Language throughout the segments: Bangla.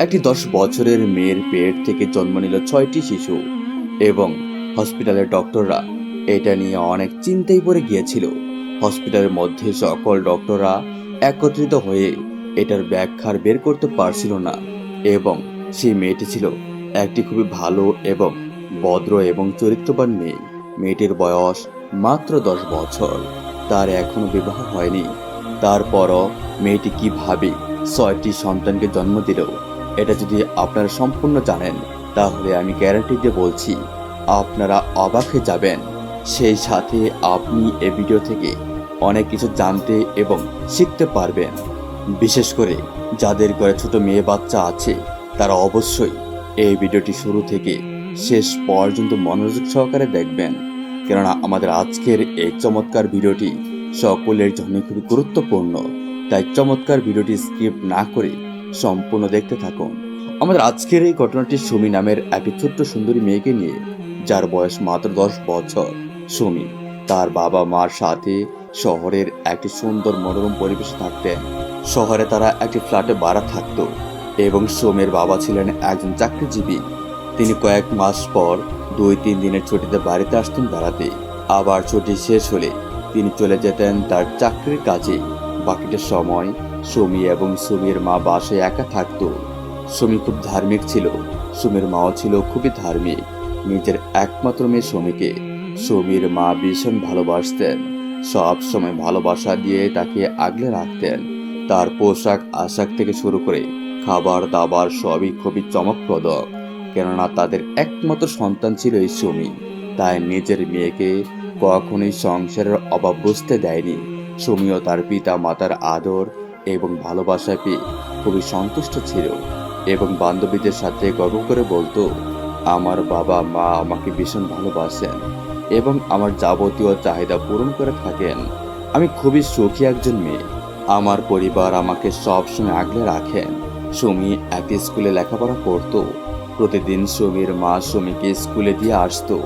একটি দশ বছরের মেয়ের পেট থেকে জন্ম নিল ছয়টি শিশু এবং হসপিটালের ডক্টররা এটা নিয়ে অনেক চিন্তায় পড়ে গিয়েছিল। হসপিটালের মধ্যে সকল ডক্টররা একত্রিত হয়ে এটার ব্যাখ্যার বের করতে পারছিল না এবং সেই মেয়েটি ছিল একটি খুবই ভালো এবং ভদ্র এবং চরিত্রবান মেয়ে। মেয়েটির বয়স মাত্র দশ বছর। তার এখনও বিবাহ হয়নি। তারপরও মেয়েটি কীভাবে ছয়টি সন্তানকে জন্ম দিল এটা যদি আপনারা সম্পূর্ণ জানেন, তাহলে আমি গ্যারান্টি দিয়ে বলছি, আপনারা অবাক হয়ে যাবেন। সেই সাথে আপনি এ ভিডিও থেকে অনেক কিছু জানতে এবং শিখতে পারবেন। বিশেষ করে যাদের ঘরে ছোট মেয়ে বাচ্চা আছে, তারা অবশ্যই এই ভিডিওটি শুরু থেকে শেষ পর্যন্ত মনোযোগ সহকারে দেখবেন। কেননা আমাদের আজকের এই চমৎকার ভিডিওটি সকলের জন্য খুবই গুরুত্বপূর্ণ। তাই চমৎকার ভিডিওটি স্কিপ না করে সম্পূর্ণ দেখতে থাকুন। আমাদের আজকের এই ঘটনাটি সুমি নামের একটি ছোট্ট সুন্দরী মেয়েকে নিয়ে, যার বয়স মাত্র দশ বছর। সুমি, তার বাবা মার সাথে শহরের একটি সুন্দর মনোরম পরিবেশে থাকতেন। শহরে তারা একটি ফ্ল্যাটে ভাড়া থাকতো এবং সোমের বাবা ছিলেন একজন চাকরিজীবী। তিনি কয়েক মাস পর দুই তিন দিনের ছুটিতে বাড়িতে আসতেন বেড়াতে। আবার ছুটি শেষ হলে তিনি চলে যেতেন তার চাকরির কাজে। বাকিটা সময় সুমি এবং সুমির মা বাসায় একা থাকতো। সুমি খুব ধার্মিক ছিল। সুমির মাও ছিল খুবই ধার্মিক। নিজের একমাত্র মেয়ে সুমিকে। সুমির মা ভীষণ ভালোবাসতেন। সব সময় ভালোবাসা দিয়ে তাকে আগলে রাখতেন। তার পোশাক, আশাক থেকে শুরু করে খাবার দাবার সবই খুবই চমকপ্রদ। কেননা তাদের একমাত্র সন্তান ছিল এই সুমি। তাই নিজের মেয়েকে কখনোই সংসারের অভাব বুঝতে দেয়নি। সুমিও তার পিতা মাতার আদর এবং ভালোবাসা পেয়ে খুবই সন্তুষ্ট ছিল এবং বান্ধবীদের সাথে গর্ব করে বলতো, আমার বাবা, মা আমাকে ভীষণ ভালোবাসেন এবং আমার যাবতীয় চাহিদা পূরণ করে থাকেন। আমি খুবই সুখী একজন মেয়ে। আমার পরিবার আমাকে সবসময় আগলে রাখেন। সুমি একই স্কুলে লেখাপড়া করত। প্রতিদিন সুমির মা সুমিকে স্কুলে দিয়ে আসতো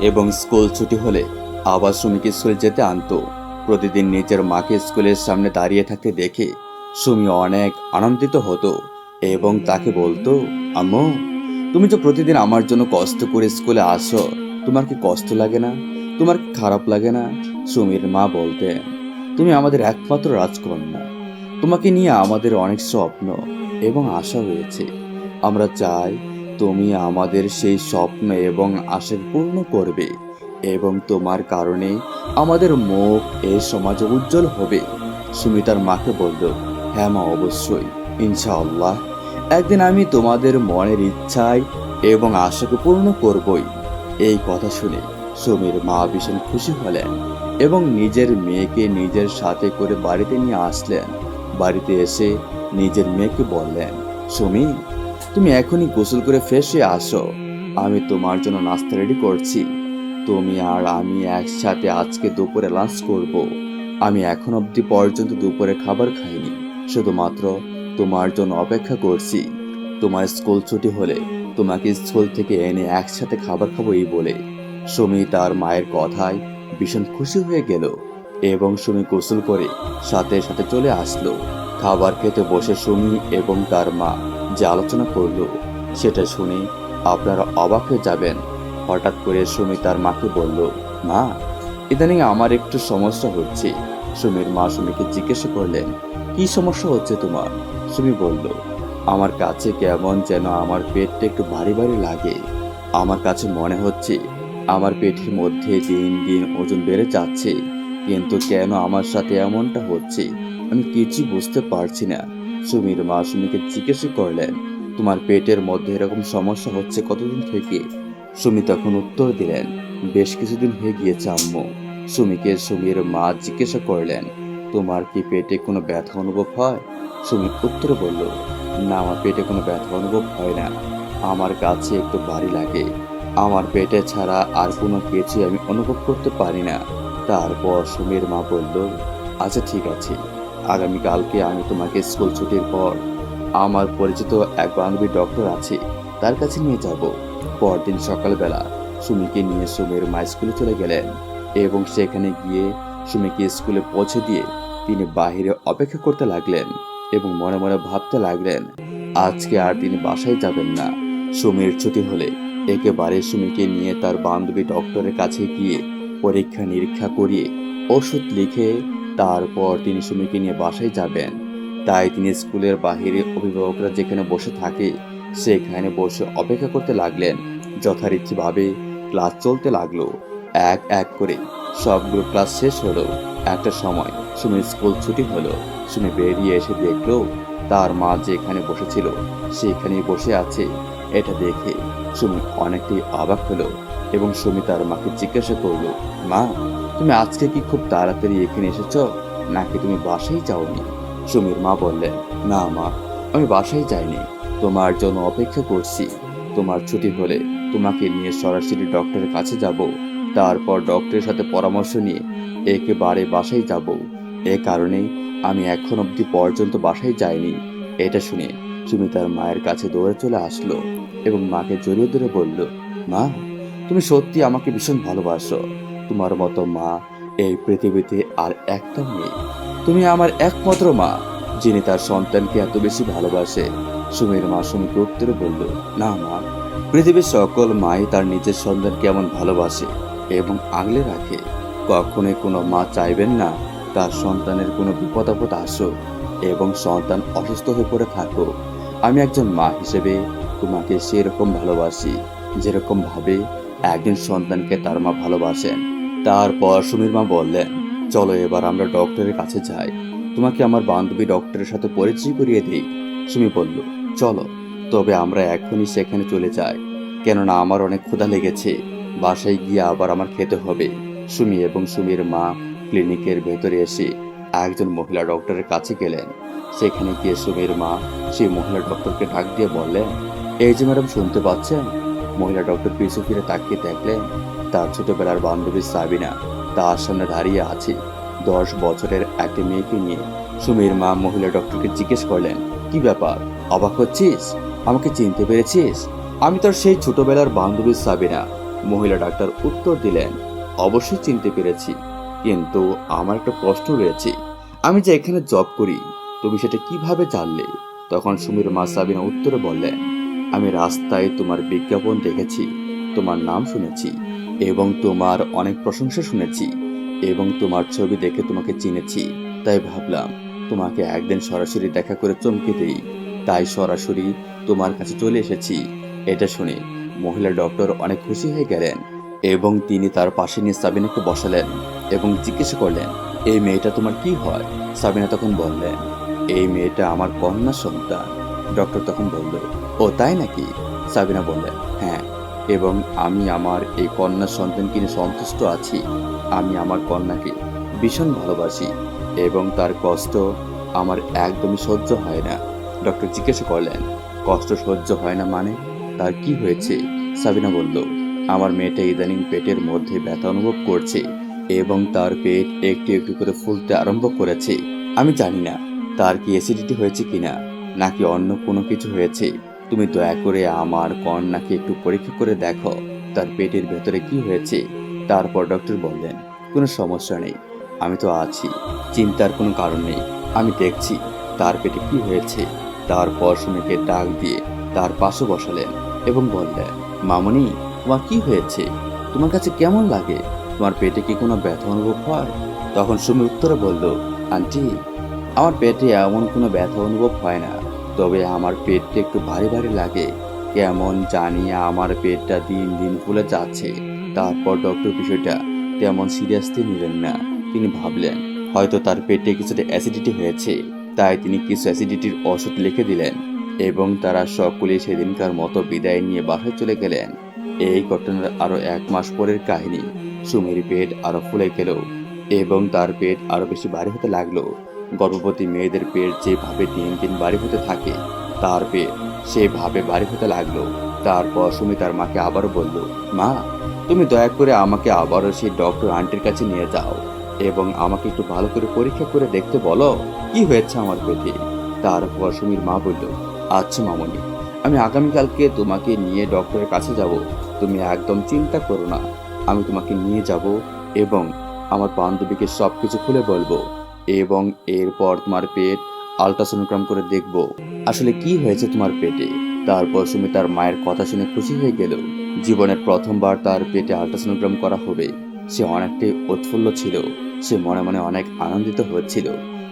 এবং স্কুল ছুটি হলে আবার সুমিকে স্কুলে যেতে আনতো। প্রতিদিন নিজের মাকে স্কুলের সামনে দাঁড়িয়ে থাকতে দেখে সুমি অনেক আনন্দিত হতো এবং তাকে বলতো, আম্মু, তুমি তো প্রতিদিন আমার জন্য কষ্ট করে স্কুলে আসো। তোমার কি কষ্ট লাগে না? তোমার কি খারাপ লাগে না? সুমির মা বলতেন, তুমি আমাদের একমাত্র রাজকন্যা। তোমাকে নিয়ে আমাদের অনেক স্বপ্ন এবং আশা রয়েছে আমরা চাই তুমি আমাদের সেই স্বপ্ন এবং আশা পূর্ণ করবে। এবং তোমার কারণে আমাদের মুখ এই সমাজে উজ্জ্বল হবে। সুমিতার মাকে বলল হ্যাঁ মা, অবশ্যই। ইনশাআল্লাহ। একদিন আমি তোমাদের মনের ইচ্ছায় এবং আশাকে পূর্ণ করবই। এই কথা শুনে সুমির মা ভীষণ খুশি হলেন এবং নিজের মেয়েকে নিজের সাথে করে বাড়িতে নিয়ে আসলেন। বাড়িতে এসে নিজের মেয়েকে বললেন সুমি তুমি এখনই গোসল করে হয়ে আসো। আমি তোমার জন্য নাস্তা রেডি করছি। তুমি আর আমি একসাথে আজকে দুপুরে লাঞ্চ করব। আমি এখন অবধি পর্যন্ত দুপুরে খাবার খাইনি, শুধুমাত্র তোমার জন্য অপেক্ষা করছি। তোমার স্কুল ছুটি হলে তোমাকে স্কুল থেকে এনে একসাথে খাবার খাব এই বলে। সুমি তার মায়ের কথায় ভীষণ খুশি হয়ে গেল এবং সুমি গোসল করে সাথে সাথে চলে আসলো। খাবার খেতে বসে সুমি এবং তার মা যে আলোচনা করল, সেটা শুনে আপনারা অবাক হয়ে যাবেন। হঠাৎ করে সুমি তার মাকে বলল, মা, ইদানিং আমার একটু সমস্যা হচ্ছে। সুমির মা সুমিকে জিজ্ঞাসা করলেন, কি সমস্যা হচ্ছে তোমার? সুমি বলল, আমার কাছে কেমন যেন আমার পেটটা একটু ভারী ভারী লাগে। আমার কাছে মনে হচ্ছে আমার পেটের মধ্যে দিন দিন ওজন বেড়ে যাচ্ছে, কিন্তু কেন আমার সাথে এমনটা হচ্ছে? আমি কিছু বুঝতে পারছি না। সুমির মা সুমিকে জিজ্ঞাসা করলেন, তোমার পেটের মধ্যে এরকম সমস্যা হচ্ছে কতদিন থেকে? সুমি তখন উত্তর দিলেন, বেশ কিছুদিন হয়ে গিয়েছে আম্মু। সুমিকে সুমির মা জিজ্ঞাসা করলেন, তোমার কি পেটে কোনো ব্যথা অনুভব হয়? সুমি উত্তর বলল, না, আমার পেটে কোনো ব্যথা অনুভব হয় না। আমার কাছে একটু ভারী লাগে। আমার পেটে ছাড়া আর কোনো কিছু আমি অনুভব করতে পারি না। তারপর সুমির মা বলল আচ্ছা ঠিক আছে। আগামীকালকে আমি তোমাকে স্কুল ছুটির পর আমার পরিচিত এক বান্ধবী ডক্টর আছে, তার কাছে নিয়ে যাব। পরদিন সকালবেলা সুমিকে নিয়ে সুমির মা স্কুলে চলে গেলেন এবং সেখানে গিয়ে সুমিকে স্কুলে পৌঁছে দিয়ে তিনি বাহিরে অপেক্ষা করতে লাগলেন এবং মনে মনে ভাবতে লাগলেন, আজকে আর তিনি বাসায় যাবেন না। সুমির ছুটি হলে একেবারে সুমিকে নিয়ে তার বান্ধবী ডক্টরের কাছে গিয়ে পরীক্ষা নিরীক্ষা করিয়ে ওষুধ লিখে তারপর তিনি সুমিকে নিয়ে বাসায় যাবেন। তাই তিনি স্কুলের বাহিরে অভিভাবকরা যেখানে বসে থাকে সেখানে বসে অপেক্ষা করতে লাগলেন। যথারীতিভাবে ক্লাস চলতে লাগল। এক এক করে সবগুলো ক্লাস শেষ হলো। একটা সময় সুমির স্কুল ছুটি হলো। সুমি বেরিয়ে এসে দেখল তার মা যেখানে বসেছিল, সেখানেই বসে আছে। এটা দেখে সুমি অনেকটাই অবাক হলো এবং সুমি তার মাকে জিজ্ঞাসা করল, মা, তুমি আজকে কি খুব তাড়াতাড়ি এখানে এসেছ? নাকি তুমি বাসায় যাওনি? সুমির মা বললেন, না মা, আমি বাসায় যাইনি। তোমার জন্য অপেক্ষা করছি। তোমার ছুটি হলে তোমাকে নিয়ে সরাসরি ডক্টরের কাছে যাব। তারপর ডক্টরের সাথে পরামর্শ নিয়ে একেবারে বাসায় যাব। এ কারণে আমি এখন অবধি পর্যন্ত বাসায় যাইনি। এটা শুনে সুমি তার মায়ের কাছে দৌড়ে চলে আসলো এবং মাকে জড়িয়ে ধরে বলল, মা, তুমি সত্যি আমাকে ভীষণ ভালোবাসো। তোমার মতো মা এই পৃথিবীতে আর একদম নেই। তুমি আমার একমাত্র মা, যিনি তার সন্তানকে এত বেশি ভালোবাসে। সুমির মা সুমিকে উত্তরে বলল, না মা, পৃথিবীর সকল মাই তার নিজের সন্তানকে এমন ভালোবাসে এবং আগলে রাখে। কখনোই কোনো মা চাইবেন না তার সন্তানের কোনো বিপদ আপদ আসুক এবং সন্তান অসুস্থ হয়ে পড়ে থাকো আমি একজন মা হিসেবে তোমাকে সেরকম ভালোবাসি, যেরকম ভাবে একজন সন্তানকে তার মা ভালোবাসেন। তারপর সুমির মা বললেন, চলো এবার আমরা ডক্টরের কাছে যাই। তোমাকে আমার বান্ধবী ডক্টরের সাথে পরিচয় করিয়ে দিই। সুমি বলল চলো, তবে আমরা এখনই সেখানে চলে যাই, কেননা আমার অনেক ক্ষুধা লেগেছে। বাসায় গিয়ে আবার আমার খেতে হবে। সুমি এবং সুমির মা ক্লিনিকের ভেতরে এসে একজন মহিলা ডক্টরের কাছে গেলেন। সেখানে গিয়ে সুমির মা সেই মহিলা ডক্টরকে ডাক দিয়ে বললেন, এই যে ম্যাডাম, শুনতে পাচ্ছেন? মহিলা ডক্টর পিছু ফিরে তাকিয়ে দেখলেন, তার ছোটবেলার বান্ধবী সাবিনা তার সামনে দাঁড়িয়ে আছে। দশ বছরের একটি মেয়েকে নিয়ে সুমির মা মহিলা ডক্টরকে জিজ্ঞেস করলেন, কি ব্যাপার? অবাক হচ্ছিস? আমাকে চিনতে পেরেছিস? আমি তোর সেই ছোটবেলার বান্ধবী সাবিনা, মহিলা ডাক্তার উত্তর দিলেন। অবশ্যই চিনতে পেরেছি, কিন্তু আমার একটা প্রশ্ন রয়েছে। আমি যে এখানে জব করি, তুমি সেটা কীভাবে জানলে? তখন সুমির মা সাবিনা উত্তরে বললেন, আমি রাস্তায় তোমার বিজ্ঞাপন দেখেছি, তোমার নাম শুনেছি এবং তোমার অনেক প্রশংসা শুনেছি এবং তোমার ছবি দেখে তোমাকে চিনেছি। তাই ভাবলাম, তোমাকে একদিন সরাসরি দেখা করে চমকে দেই। তাই সরাসরি তোমার কাছে চলে এসেছি। এটা শুনে মহিলা ডক্টর অনেক খুশি হয়ে গেলেন এবং তিনি তার পাশে নিয়ে সাবিনাকে বসালেন এবং জিজ্ঞেস করলেন, এই মেয়েটা তোমার কি হয়? সাবিনা তখন বললেন, এই মেয়েটা আমার কন্যা সন্তান। ডক্টর তখন বলল, ও তাই নাকি? সাবিনা বললেন হ্যাঁ এবং আমি আমার এই কন্যা সন্তানকে নিয়ে সন্তুষ্ট আছি। আমি আমার কন্যাকে ভীষণ ভালোবাসি এবং তার কষ্ট আমার একদমই সহ্য হয় না। ডক্টর জিজ্ঞেস করলেন, কষ্ট সহ্য হয় না মানে? তার কি হয়েছে? সাবিনা বলল, আমার মেয়েটা ইদানিং পেটের মধ্যে ব্যথা অনুভব করছে এবং তার পেট একটু একটু করে ফুলতে আরম্ভ করেছে। আমি জানি না, তার কি অ্যাসিডিটি হয়েছে কিনা, নাকি অন্য কোনো কিছু হয়েছে। তুমি দয়া করে আমার কন্যাকে একটু পরীক্ষা করে দেখো, তার পেটের ভেতরে কি হয়েছে? তারপর ডক্টর বললেন, কোনো সমস্যা নেই, আমি তো আছি, চিন্তার কোনো কারণ নেই। আমি দেখছি, তার পেটে কি হয়েছে? তারপর সুমিকে ডাক দিয়ে তার পাশে বসালেন এবং বললেন, মামনি, তোমার কি হয়েছে? তোমার কাছে কেমন লাগে? তোমার পেটে কি কোনো ব্যথা অনুভব হয়? তখন সুমি উত্তরে বলল, আন্টি, আমার পেটে এমন কোনো ব্যথা অনুভব হয় না। তবে আমার পেটটা একটু ভারী ভারী লাগে। কেমন জানি আমার পেটটা দিন দিন ফুলে যাচ্ছে। তারপর ডক্টর বিষয়টা তেমন সিরিয়াসলি নিলেন না। তিনি ভাবলেন, হয়তো তার পেটে কিছুটা অ্যাসিডিটি হয়েছে। তাই তিনি কিছু অ্যাসিডিটির ওষুধ লিখে দিলেন এবং তারা সকলে সেদিনকার মতো বিদায় নিয়ে বাসায় চলে গেলেন। এই ঘটনার আরও এক মাস পরের কাহিনী, সুমির পেট আরও ফুলে গেল এবং তার পেট আরও বেশি ভারী হতে লাগল। গর্ভবতী মেয়েদের পেট যেভাবে দিন দিন বাড়ি হতে থাকে, তার পেট সেভাবে বাড়ি হতে লাগল। তারপর সুমি তার মাকে আবারও বলল, মা, তুমি দয়া করে আমাকে আবারও সেই ডক্টর আন্টির কাছে নিয়ে যাও। এবং আমাকে একটু ভালো করে পরীক্ষা করে দেখতে বলো। কি হয়েছে আমার পেটে? তারপর সুমির মা বলল আচ্ছা মামনি, আমি আগামীকালকে তোমাকে নিয়ে ডক্টরের কাছে যাব। তুমি একদম চিন্তা করো না। আমি তোমাকে নিয়ে যাব এবং আমার বান্ধবীকে সব কিছু খুলে বলব এবং এরপর তোমার পেট আলট্রাসোনোগ্রাম করে দেখব। আসলে কি হয়েছে তোমার পেটে? তারপর সুমি তার মায়ের কথা শুনে খুশি হয়ে গেল। জীবনের প্রথমবার তার পেটে আলট্রাসোনোগ্রাম করা হবে। সে অনেকটাই উৎফুল্ল ছিল। সে মনে মনে অনেক আনন্দিত হচ্ছিল।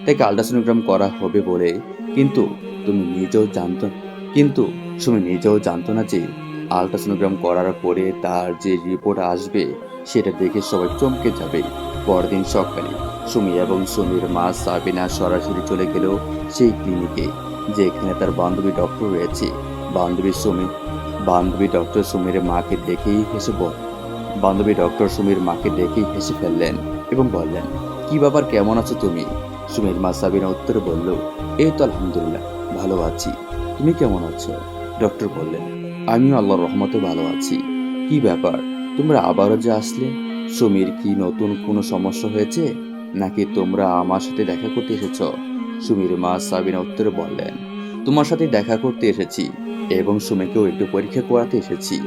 তাকে আলট্রাসোনোগ্রাম করা হবে বলে। কিন্তু তুমি নিজেও জানত, কিন্তু সুমি নিজেও জানতো না যে আলট্রাসোনোগ্রাম করার পরে তার যে রিপোর্ট আসবে, সেটা দেখে সবাই চমকে যাবে। পরদিন সকালে সুমি এবং সুমির মা সাবিনা সরাসরি চলে গেল সেই ক্লিনিকে, যেখানে তার বান্ধবী ডক্টর রয়েছে। বান্ধবী সুমি, বান্ধবী ডক্টর সুমির মাকে দেখেই হেসে বল বান্ধবী ডক্টর সুমির মাকে দেখেই হেসে ফেললেন। এবং বললেন, কি ব্যাপার, কেমন আছো তুমি? সুমির মা সাবিনা উত্তরে বলল, এই তো আলহামদুলিল্লাহ, ভালো আছি। তুমি কেমন আছো? ডক্টর বললেন, আমিও আল্লাহর রহমতে ভালো আছি। কি ব্যাপার, তোমরা আবারও যে আসলে? সুমির কি নতুন কোনো সমস্যা হয়েছে? নাকি তোমরা আমার সাথে দেখা করতে এসেছ? সুমির মা সাবিনা উত্তরে বললেন, তোমার সাথে দেখা করতে এসেছি এবং সুমিকেও একটু পরীক্ষা করাতে এসেছি।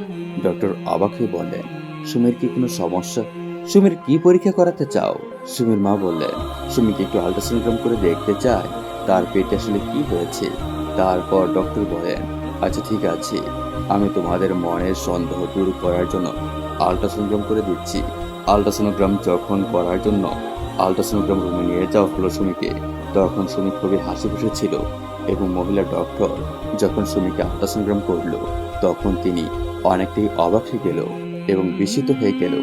ডক্টর অবাক হয়ে বললেন, সুমির কি কোনো সমস্যা? সুমির কি পরীক্ষা করাতে চাও? সুমির মা বললেন, সুমিকে একটু আলট্রাসোনোগ্রাম করে দেখতে চায় তার পেটে আসলে কি হয়েছে? তারপর ডক্টর বলেন আচ্ছা ঠিক আছে, আমি তোমাদের মনের সন্দেহ দূর করার জন্য আলট্রাসোনোগ্রাম করে দিচ্ছি। আলট্রাসোনোগ্রাম যখন করার জন্য আলট্রাসোনোগ্রাম রুমে নিয়ে যাওয়া হলো সুমিকে, তখন সুমি খুবই হাসি খুশি ছিল এবং মহিলা ডক্টর যখন সুমিকে আলট্রাসোনোগ্রাম করল, তখন তিনি অনেকটাই অবাক হয়ে গেল এবং বিস্মিত হয়ে গেল।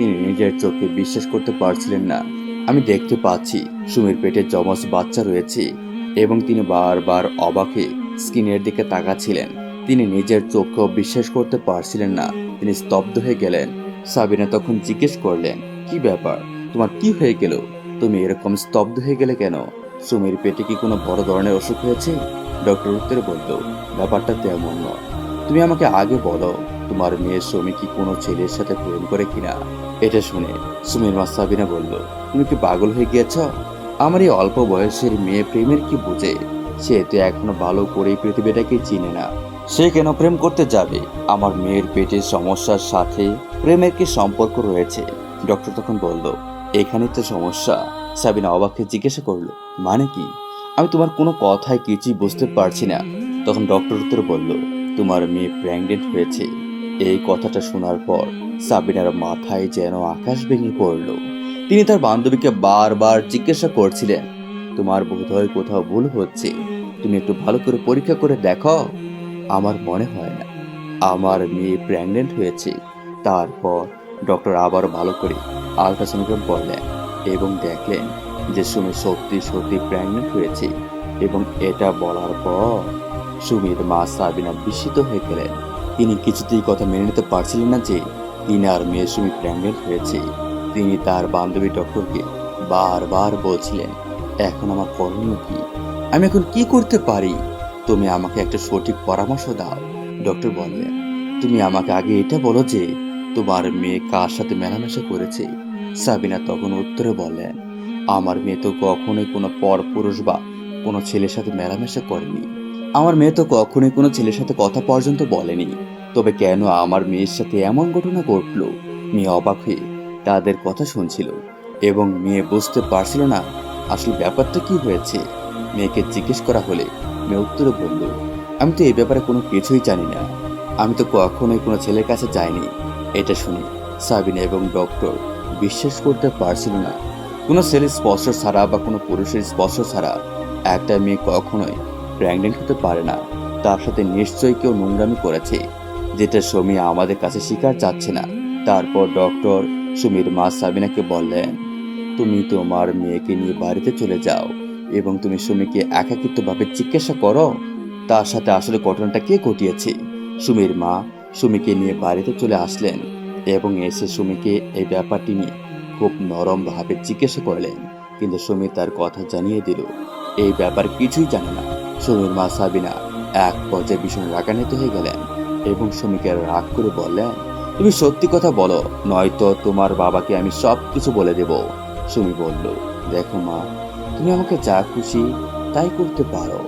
তিনি নিজের চোখে বিশ্বাস করতে পারছিলেন না। আমি দেখতে পাচ্ছি সুমির পেটে জমজ বাচ্চা রয়েছে এবং তিনি বারবার অবাকে স্ক্রিনের দিকে তাকাচ্ছিলেন। তিনি নিজের চোখেও বিশ্বাস করতে পারছিলেন না। তিনি স্তব্ধ হয়ে গেলেন। সাবিনা তখন জিজ্ঞেস করলেন, কি ব্যাপার? তোমার কি হয়ে গেল? তুমি এরকম স্তব্ধ হয়ে গেলে কেন? সুমির পেটে কি কোনো বড় ধরনের অসুখ হয়েছে? ডক্টর উত্তরে বলল, ব্যাপারটা তেমন নয়। তুমি আমাকে আগে বলো। তোমার মেয়ে সুমি কি কোনো ছেলের সাথে প্রেম করে কিনা? এটা শুনে সুমির মা সাবিনা বলল, তুমি কি পাগল হয়ে গিয়েছ? আমার এই অল্প বয়সের মেয়ে প্রেমের কি বুঝে? সে তো এখনও ভালো করে পৃথিবীটাকে চিনে না। সে কেন প্রেম করতে যাবে? আমার মেয়ের পেটের সমস্যার সাথে প্রেমের কি সম্পর্ক রয়েছে? ডক্টর তখন বলল, এখানে তো সমস্যা। সাবিনা অবাককে জিজ্ঞাসা করল মানে কি? আমি তোমার কোনো কথায় কিছুই বুঝতে পারছি না। তখন ডক্টর উত্তর বলল, তোমার মেয়ে প্রেগনেন্ট হয়েছে। এই কথাটা শোনার পর সাবিনার মাথায় যেন আকাশ ভেঙে পড়ল। তিনি তার বান্ধবীকে বারবার জিজ্ঞাসা করছিলেন, তোমার বোধহয় কোথাও ভুল হচ্ছে? তুমি একটু ভালো করে পরীক্ষা করে দেখো। আমার মনে হয় না। আমার মেয়ে প্রেগনেন্ট হয়েছে। তারপর ডক্টর আবার ভালো করে আলট্রাসোনোগ্রাম করলেন এবং দেখলেন যে সুমি সত্যি সত্যি প্রেগনেন্ট হয়েছে এবং এটা বলার পর সুমির মা সাবিনা বিস্মিত হয়ে গেলেন। তিনি কিছুতেই কথা মেনে নিতে পারছিলেন না যে তিনার মেয়ে সুমি প্রেগনেন্ট হয়েছে তিনি তার বান্ধবী ডক্টরকে বারবার বলছিলেন, এখন আমার করণীয় কি? আমি এখন কি করতে পারি? তুমি আমাকে একটা সঠিক পরামর্শ দাও। ডক্টর বললেন, তুমি আমাকে আগে এটা বলো যে তোমার মেয়ে কার সাথে মেলামেশা করেছে? সাবিনা তখন উত্তরে বললেন, আমার মেয়ে তো কখনোই কোনো পর পুরুষ বা কোনো ছেলের সাথে মেলামেশা করেনি। আমার মেয়ে তো কখনোই কোনো ছেলের সাথে কথা পর্যন্ত বলেনি। তবে কেন আমার মেয়ের সাথে এমন ঘটনা ঘটলো? মেয়ে অবাক হয়ে তাদের কথা শুনছিল এবং মেয়ে বুঝতে পারছিল না আসলে ব্যাপারটা কি হয়েছে। মেয়েকে জিজ্ঞেস করা হলে মেয়ে উত্তরে বলল, আমি তো এই ব্যাপারে কোনো কিছুই জানি না। আমি তো কখনোই কোনো ছেলের কাছে যাইনি। এটা শুনে সাবিনা এবং ডক্টর বিশ্বাস করতে পারছিল না। কোনো ছেলের স্পর্শ ছাড়া বা কোনো পুরুষের স্পর্শ ছাড়া একটা মেয়ে কখনোই প্রেগনেন্ট হতে পারে না। তার সাথে নিশ্চয়ই কেউ নোংরামি করেছে, যেটা সমী আমাদের কাছে শিকার যাচ্ছে না। তারপর ডক্টর সুমির মা সাবিনাকে বললেন, তুমি তোমার মেয়েকে নিয়ে বাড়িতে চলে যাও এবং তুমি সুমিকে একাকিত্বভাবে জিজ্ঞাসা করো। তার সাথে আসলে ঘটনাটা কে ঘটিয়েছে? সুমির মা সুমিকে নিয়ে বাড়িতে চলে আসলেন এবং এসে সুমিকে এই ব্যাপারটি নিয়ে খুব নরমভাবে জিজ্ঞাসা করলেন। কিন্তু সুমি তার কথা জানিয়ে দিল, এই ব্যাপার কিছুই জানে না। সুমির মা সাবিনা এক পর্যায়ে ভীষণ রাগান্বিত হয়ে গেলেন এবং সুমিকে রাগ করে বললেন, তুমি সত্যি কথা বলো, নয়তো তোমার বাবাকে আমি সব কিছু বলে দেব। সুমি বলল, দেখো মা, তুমি আমাকে যা খুশি তাই করতে পারো,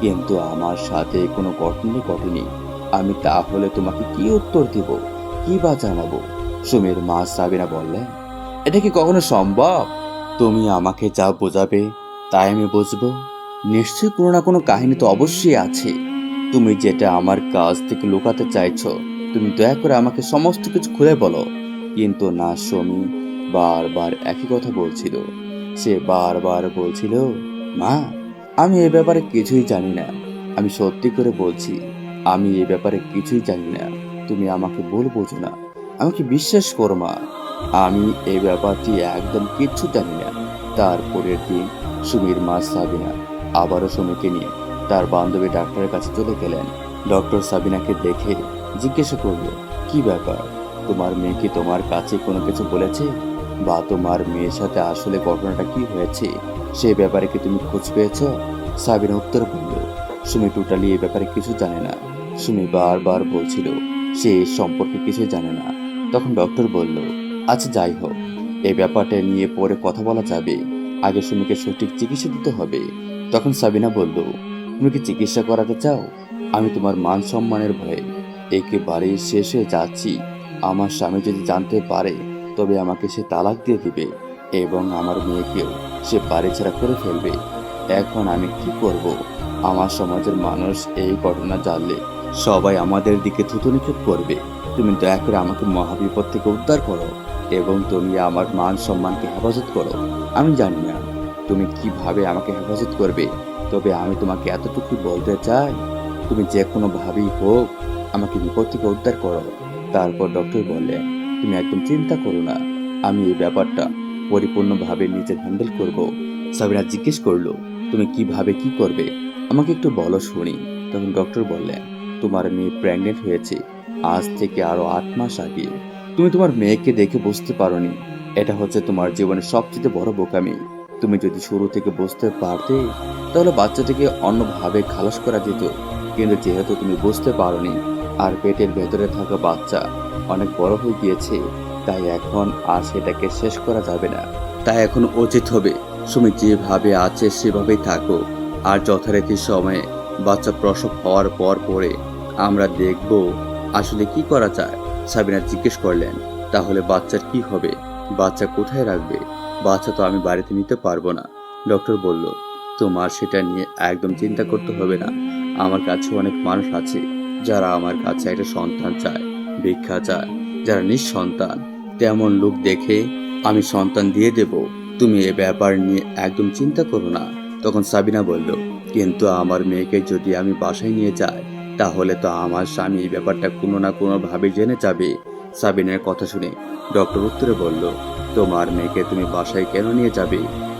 কিন্তু আমার সাথে কোনো ঘটনা ঘটেনি আমি তাহলে তোমাকে কি উত্তর দিব, কি বা জানাব? সুমির মা সাবিনা বললেন, এটা কি কখনো সম্ভব? তুমি আমাকে যা বোঝাবে তাই আমি বুঝব। নিশ্চয়ই কোনো না কোনো কাহিনী তো অবশ্যই আছে। তুমি যেটা আমার কাছ থেকে লুকাতে চাইছো, তুমি দয়া করে আমাকে সমস্ত কিছু খুলে বলো। কিন্তু না, সমী বারবার একই কথা বলছিল। সে বারবার বলছিল, মা, আমি এ ব্যাপারে কিছুই জানি না। আমি সত্যি করে বলছি, আমি এ ব্যাপারে কিছুই জানি না। তুমি আমাকে ভুল বোঝো না। আমাকে বিশ্বাস করো, মা। আমি এই ব্যাপারটি একদম কিচ্ছু জানি না। তারপরের দিন সুমির মা সাবিনা আবারও সুমিকে নিয়ে তার বান্ধবী ডাক্তারের কাছে চলে গেলেন। ডক্টর সাবিনাকে দেখে জিজ্ঞাসা করল, কি ব্যাপার? তোমার মেয়ে কি তোমার কাছে কোনো কিছু বলেছে? বা তোমার মেয়ের সাথে আসলে ঘটনাটা কি হয়েছে? সে ব্যাপারে কি তুমি খোঁজ পেয়েছ? সাবিনা উত্তর বলল সুমি টোটালি এই ব্যাপারে কিছু জানে না। সুমি বারবার বলছিল, সে সম্পর্কে কিছু জানে না। তখন ডক্টর বলল আচ্ছা যাই হোক। এই ব্যাপারটা নিয়ে পরে কথা বলা যাবে। আগে সুমিকে সঠিক চিকিৎসা দিতে হবে। তখন সাবিনা বলল, তুমি কি চিকিৎসা করাতে চাও? আমি তোমার মান সম্মানের ভয়ে একেবারে শেষ হয়ে যাচ্ছি। আমার স্বামী যদি জানতে পারে, তবে আমাকে সে তালাক দিয়ে দিবে এবং আমার মেয়েকেও সে বাড়ি ছাড়া করে ফেলবে। এখন আমি কি করব? আমার সমাজের মানুষ এই ঘটনা জানলে সবাই আমাদের দিকে থুতু নিক্ষেপ করবে। তুমি দয়া করে আমাকে মহাবিপদ থেকে উদ্ধার করো এবং তুমি আমার মান সম্মানকে হেফাজত করো। আমি জানি না তুমি কীভাবে আমাকে হেফাজত করবে? তবে আমি তোমাকে এতটুকু বলতে চাই, তুমি যে কোনো ভাবেই হোক, আমাকে বিপদ থেকে উদ্ধার করো। তারপর ডক্টর বললেন তুমি একদম চিন্তা করো না, আমি এই ব্যাপারটা পরিপূর্ণভাবে নিজের হ্যান্ডেল করব। সাবিনা জিজ্ঞেস করল, তুমি কীভাবে কি করবে? আমাকে একটু বলো শুনি। তখন ডক্টর বললেন, তোমার মেয়ে প্রেগনেন্ট হয়েছে, আজ থেকে আরও আট মাস আগে। তুমি তোমার মেয়েকে দেখে বুঝতে পারোনি। এটা হচ্ছে তোমার জীবনের সবচেয়ে বড় বোকামি। তুমি যদি শুরু থেকে বুঝতে পারতে, তাহলে বাচ্চাটিকে অন্যভাবে খালাস করা যেত। কিন্তু যেহেতু তুমি বুঝতে পারোনি, আর পেটের ভেতরে থাকা বাচ্চা অনেক বড় হয়ে গিয়েছে, তাই এখন আর সেটাকে শেষ করা যাবে না। তাই এখন উচিত হবে, তুমি যেভাবে আছে সেভাবেই থাকো, আর যথারীতি সময়ে বাচ্চা প্রসব হওয়ার পর পরে আমরা দেখব আসলে কি করা যায়। সাবিনা জিজ্ঞেস করলেন, তাহলে বাচ্চার কি হবে? বাচ্চা কোথায় রাখবে? বাচ্চা তো আমি বাড়িতে নিতে পারব না। ডক্টর বলল, তোমার সেটা নিয়ে একদম চিন্তা করতে হবে না। আমার কাছে অনেক মানুষ আছে, যারা আমার কাছে একটা সন্তান চায়, ভিক্ষা চায়, যারা নিঃসন্তান। তেমন লোক দেখে আমি সন্তান দিয়ে দেব। তুমি এ ব্যাপার নিয়ে একদম চিন্তা করো না। তখন সাবিনা বলল, কিন্তু আমার মেয়েকে যদি আমি বাসায় নিয়ে যাই, তাহলে তো আমার স্বামী এই ব্যাপারটা কোনো না কোনো ভাবে জেনে যাবে। সাবিনের কথা শুনে ডক্টর উত্তরে বলল, তোমার মেয়েকে তুমি বাসায় কেন নিয়ে যাবে?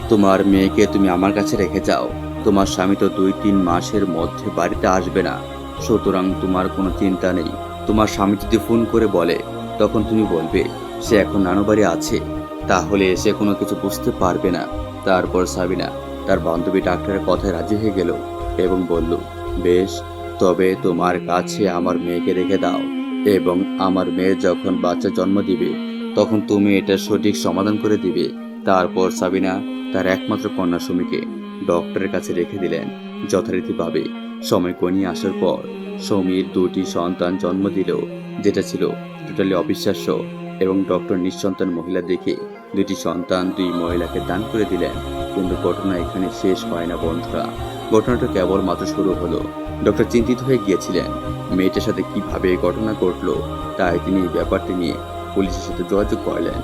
তোমার মেয়েকে তুমি আমার কাছে রেখে যাও। তোমার স্বামী তো দুই তিন মাসের মধ্যে বাড়িতে আসবে না। সুতরাং তোমার কোনো চিন্তা নেই। তোমার স্বামী যদি ফোন করে বলে, তখন তুমি বলবে, সে এখন নানু বাড়ি আছে। তাহলে সে কোনো কিছু বুঝতে পারবে না। তারপর সাবিনা তার বান্ধবী ডাক্তারের কথায় রাজি হয়ে গেল এবং বলল, বেশ, তবে তোমার কাছে আমার মেয়েকে রেখে দাও। এবং আমার মেয়ে যখন বাচ্চা জন্ম দিবে, তখন তুমি এটা সঠিক সমাধান করে দিবে। তারপর সাবিনা তার একমাত্র কন্যা সুমিকে ডক্টরের কাছে রেখে দিলেন যথারীতিভাবে। সময় কনিয়ে আসার পর সমীর দুটি সন্তান জন্ম দিলেও, যেটা ছিল টোটালি অবিশ্বাস্য এবং ডক্টর নিঃসন্তান মহিলা দেখে দুটি সন্তান দুই মহিলাকে দান করে দিলেন। কিন্তু ঘটনা এখানে শেষ হয় না বন্ধুরা। ঘটনাটা কেবল মাত্র শুরু হলো। ডক্টর চিন্তিত হয়ে গিয়েছিলেন। মেয়েটার সাথে কীভাবে ঘটনা ঘটলো, তাই তিনি এই ব্যাপারটি নিয়ে পুলিশের সাথে যোগাযোগ করলেন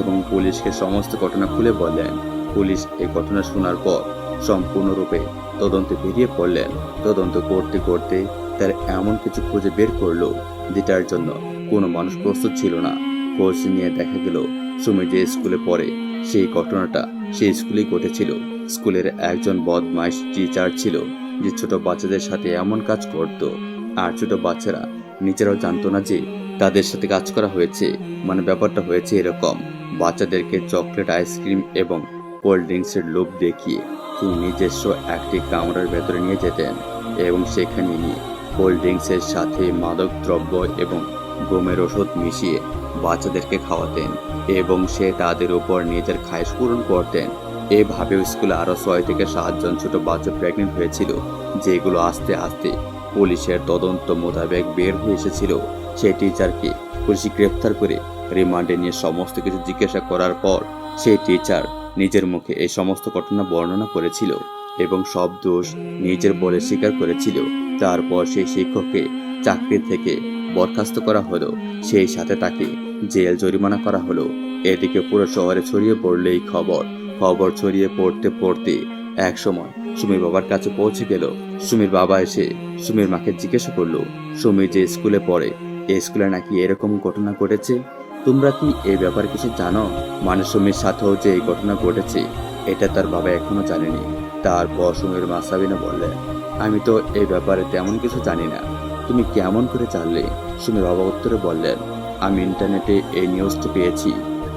এবং পুলিশকে সমস্ত ঘটনা খুলে বললেন। পুলিশ এই ঘটনা শোনার পর সম্পূর্ণরূপে তদন্তে বেরিয়ে পড়লেন। তদন্ত করতে করতে তার এমন কিছু খুঁজে বের করল যেটার জন্য কোনো মানুষ প্রস্তুত ছিল না। খোঁজ নিয়ে দেখা গেল, সুমি যে স্কুলে পড়ে, সেই ঘটনাটা সেই স্কুলেই ঘটেছিল। স্কুলের একজন বদমাইশ টিচার ছিল। যে ছোট বাচ্চাদের সাথে এমন কাজ করত, আর ছোট বাচ্চারা নিজেরাও জানতো না যে তাদের সাথে কাজ করা হয়েছে। মানে ব্যাপারটা হয়েছে এরকম, বাচ্চাদেরকে চকলেট, আইসক্রিম এবং কোল্ড ড্রিঙ্কসের লোভ দেখিয়ে তিনি নিজস্ব একটি কামরার ভেতরে নিয়ে যেতেন এবং সেখানে নিয়ে কোল্ড ড্রিঙ্কসের সাথে মাদক, দ্রব্য এবং গমের ওষুধ মিশিয়ে বাচ্চাদেরকে খাওয়াতেন এবং সে তাদের উপর নিজের খায়স পূরণ করতেন। এভাবেও স্কুলে আরও ছয় থেকে সাতজন ছোট বাচ্চা প্রেগনেন্ট হয়েছিল, যেগুলো আস্তে আস্তে পুলিশের তদন্ত মোতাবেক বের হয়ে এসেছিল। সেই টিচারকে পুলিশ গ্রেফতার করে রিমান্ডে নিয়ে সমস্ত কিছু জিজ্ঞাসা করার পর সেই টিচার নিজের মুখে এই সমস্ত ঘটনা বর্ণনা করেছিল এবং সব দোষ নিজের বলে স্বীকার করেছিল। তারপর সেই শিক্ষককে চাকরি থেকে বরখাস্ত করা হলো, সেই সাথে তাকে জেল জরিমানা করা হলো। এদিকে পুরো শহরে ছড়িয়ে পড়লে এই খবর খবর ছড়িয়ে পড়তে পড়তে এক সময় সুমির বাবার কাছে পৌঁছে গেল। সুমির বাবা এসে সুমির মাকে জিজ্ঞাসা করল সুমি যে স্কুলে পড়ে এই স্কুলে নাকি এরকম ঘটনা ঘটেছে? তোমরা কি এই ব্যাপারে কিছু জানো? মানে সুমির সাথেও যে এই ঘটনা ঘটেছে, এটা তার বাবা এখনও জানেনি। তারপর সুমির মা সাবিনা বললেন, আমি তো এই ব্যাপারে তেমন কিছু জানি না। তুমি কেমন করে জানলে? সুমির বাবা উত্তরে বললেন, আমি ইন্টারনেটে এই নিউজটি পেয়েছি।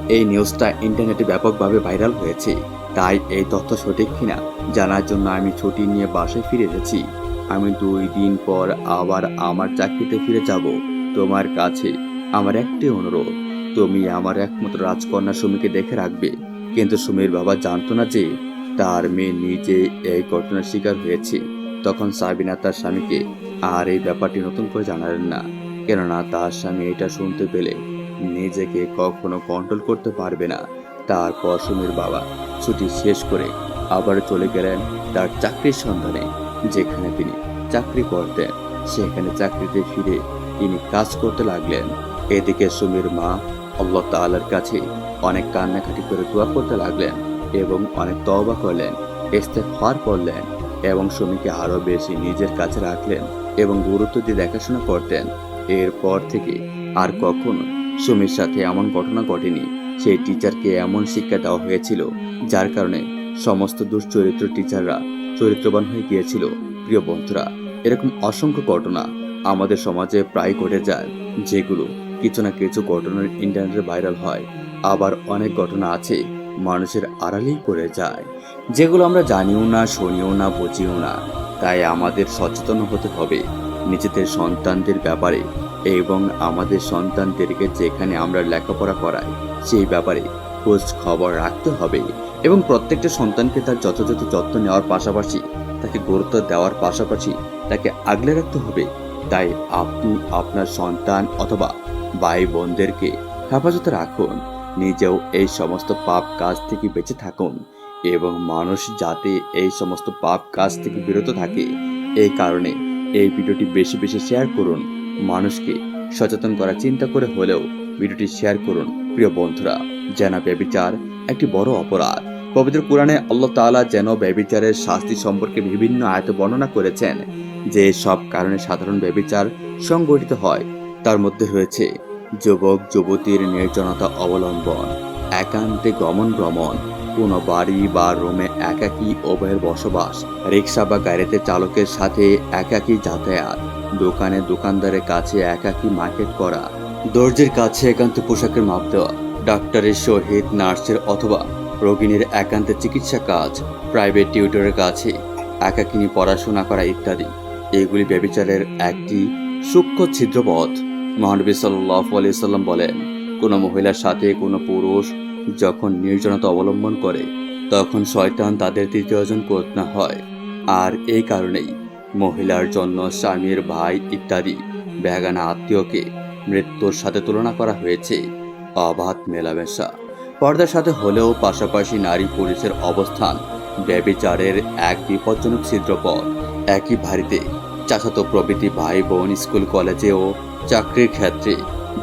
এই নিউজটা ইন্টারনেটে ব্যাপকভাবে ভাইরাল হয়েছে। তাই এই তথ্য সঠিক কিনা জানার জন্য আমি ছুটি নিয়ে বাসায় ফিরে এসেছি। আমি দুই দিন পর আবার আমার চাকরিতে ফিরে যাব তোমার কাছে। আমার একটি অনুরোধ, তুমি আমার একমাত্র রাজকন্যা সুমিকে দেখে রাখবে। কিন্তু সুমির বাবা জানতো না যে তার মেয়ে নিজে এই ঘটনার শিকার হয়েছে। তখন সাবিনা তার স্বামীকে, আর এই ব্যাপারটি নতুন করে জানালেন না। কেননা তার স্বামী এটা শুনতে পেলে নিজেকে কখনো কন্ট্রোল করতে পারবে না। তারপর সুমির বাবা ছুটি শেষ করে আবার চলে গেলেন তার চাকরির সন্ধানে, যেখানে তিনি চাকরি করতেন। সেখানে চাকরিতে ফিরে তিনি কাজ করতে লাগলেন। এদিকে সুমির মা আল্লাহ তাআলার কাছে অনেক কান্নাকাটি করে দোয়া করতে লাগলেন এবং অনেক তওবা করলেন, ইস্তেগফার করলেন এবং সুমিকে আরও বেশি নিজের কাছে রাখলেন এবং গুরুত্ব দিয়ে দেখাশোনা করতেন। এরপর থেকে আর কখনো সুমির সাথে এমন ঘটনা ঘটেনি। সেই টিচারকে এমন শিক্ষা দেওয়া হয়েছিল, যার কারণে সমস্ত দুশ্চরিত্র টিচাররা চরিত্রবান হয়ে গিয়েছিল। প্রিয় বন্ধুরা, এরকম অসংখ্য ঘটনা আমাদের সমাজে প্রায় ঘটে যায়, যেগুলো কিছু না কিছু ঘটনার ইন্টারনেটে ভাইরাল হয়। আবার অনেক ঘটনা আছে, মানুষের আড়ালেই পড়ে যায়, যেগুলো আমরা জানিও না, শুনিও না, বুঝিও না। তাই আমাদের সচেতন হতে হবে। নিজেদের সন্তানদের ব্যাপারে এবং আমাদের সন্তানদেরকে যেখানে আমরা লেখাপড়া করাই, সেই ব্যাপারে খোঁজ খবর রাখতে হবে এবং প্রত্যেকটা সন্তানকে তার যথাযথ যত্ন নেওয়ার পাশাপাশি তাকে গুরুত্ব দেওয়ার পাশাপাশি তাকে আগলে রাখতে হবে। তাই আপনি আপনার সন্তান অথবা ভাই বোনদেরকে হেফাজতে রাখুন, নিজেও এই সমস্ত পাপ কাজ থেকে বেঁচে থাকুন এবং মানুষ যাতে এই সমস্ত পাপ কাজ থেকে বিরত থাকে, এই কারণে এই ভিডিওটি বেশি বেশি শেয়ার করুন। মানুষকে সচেতন করার চিন্তা করে হলেও ভিডিওটি শেয়ার করুন। প্রিয় বন্ধুরা, যেন ব্যবিচার একটি বড় অপরাধ। পবিত্র কোরআনে আল্লাহ তাআলা যেন ব্যবিচারের শাস্তি সম্পর্কে বিভিন্ন আয়ত বর্ণনা করেছেন, যে সব কারণে সাধারণ ব্যবিচার সংগঠিত হয়। তার মধ্যে রয়েছে যুবক, যুবতীর নির্জনতা অবলম্বন, একান্তে গমন ভ্রমণ কোনো বাড়ি বা রুমে একাকী উভয়ের বসবাস, রিক্সা বা গাড়িতে চালকের সাথে একাকী যাতায়াত দোকানে দোকানদারের কাছে একাকী মার্কেট করা। দর্জির কাছে একান্ত পোশাকের মাপ দেওয়া। ডাক্তারের সহিত নার্সের অথবা রোগিনীর একান্তে চিকিৎসা কাজ, প্রাইভেট টিউটরের কাছে একাকিনী পড়াশোনা করা ইত্যাদি। এগুলি ব্যবিচারের একটি সূক্ষ্ম ছিদ্রপথ। মহানবী সাল্লাম বলেন, কোনো মহিলার সাথে কোনো পুরুষ যখন নির্জনতা অবলম্বন করে, তখন শয়তান তাদের তৃতীয়জন কন্যা হয়। আর এই কারণেই মহিলার জন্য স্বামীর ভাই ইত্যাদি। বেগানা আত্মীয়কে মৃত্যুর সাথে তুলনা করা হয়েছে। অবাধ মেলামেশা। পর্দার সাথে হলেও পাশাপাশি নারী পুলিশের অবস্থান ব্যবিচারের এক বিপজ্জনক ছিদ্রপথ। একই বাড়িতে চাচাতো প্রভৃতি ভাই বোন স্কুল, কলেজে ও চাকরির ক্ষেত্রে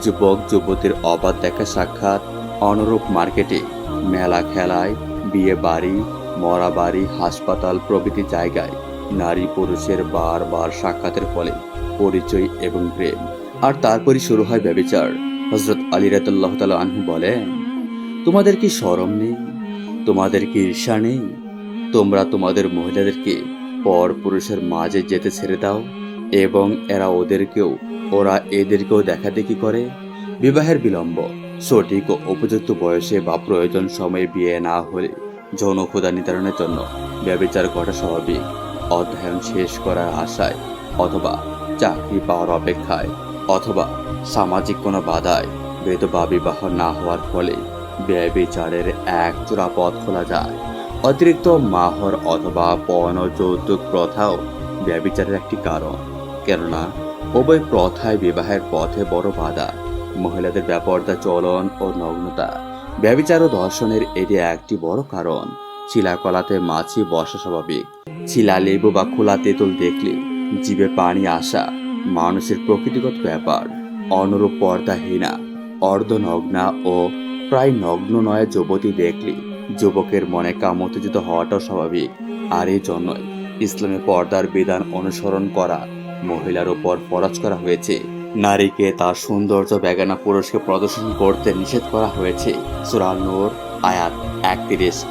যুবক, যুবতীর অবাধ দেখা সাক্ষাৎ, অনুরূপ মার্কেটে মেলা খেলায়, বিয়ে বাড়ি, মরা বাড়ি, হাসপাতাল প্রভৃতি জায়গায় নারী পুরুষের বারবার সাক্ষাতের ফলে পরিচয় এবং প্রেম। আর তারপরই শুরু হয় ব্যবিচার। হজরত আলী রাতুল্লাহ তালা আনহু বলেন, তোমাদের কি সরম নেই? তোমাদের কি ঈর্ষা নেই? তোমরা তোমাদের মহিলাদেরকে পর পুরুষের মাঝে যেতে ছেড়ে দাও, এবং এরা ওদেরকেও, ওরা এদেরকেও দেখাদেখি করে। বিবাহের বিলম্ব, সঠিক ও উপযুক্ত বয়সে বা প্রয়োজন সময়ে বিয়ে না হলে যৌন ক্ষুদা নির্ধারণের জন্য ব্যবচার ঘটা স্বাভাবিক। অধ্যয়ন শেষ করার আশায় অথবা চাকরি পাওয়ার অপেক্ষায় অথবা সামাজিক কোনো বাধায় বেদবা বিবাহ না হওয়ার ফলে ব্যয় বিচারের এক চূড়া পথ খোলা যায়। অতিরিক্ত মাহর অথবা পণ যৌতুক প্রথাও ব্যবিচারের একটি কারণ। কেননা, উভয় প্রথায় বিবাহের পথে বড় বাধা। মহিলাদের ব্যাপারটা চলন ও নগ্নতা। ব্যবিচার ও দর্শনের এটি একটি বড় কারণ। শিলা কলাতে মাছি বসা স্বাভাবিক। শিলা লেবু বা খোলা তেঁতুল দেখলে জীবে পানি আসা মানুষের প্রকৃতিগত ব্যাপার। অনুরূপ পর্দাহীনা, অর্ধনগ্না ও প্রায় নগ্ন নয় যুবতী দেখলে যুবকের মনে কামোত্তেজিত হওয়াটাও স্বাভাবিক। আর এই জন্যই ইসলামে পর্দার বিধান অনুসরণ করা মহিলার উপর ফরজ করা হয়েছে। নারীকে তার সৌন্দর্য বেগানা পুরুষকে প্রদর্শন করতে নিষেধ করা হয়েছে। সুরাল আয়াত একত্রিশ।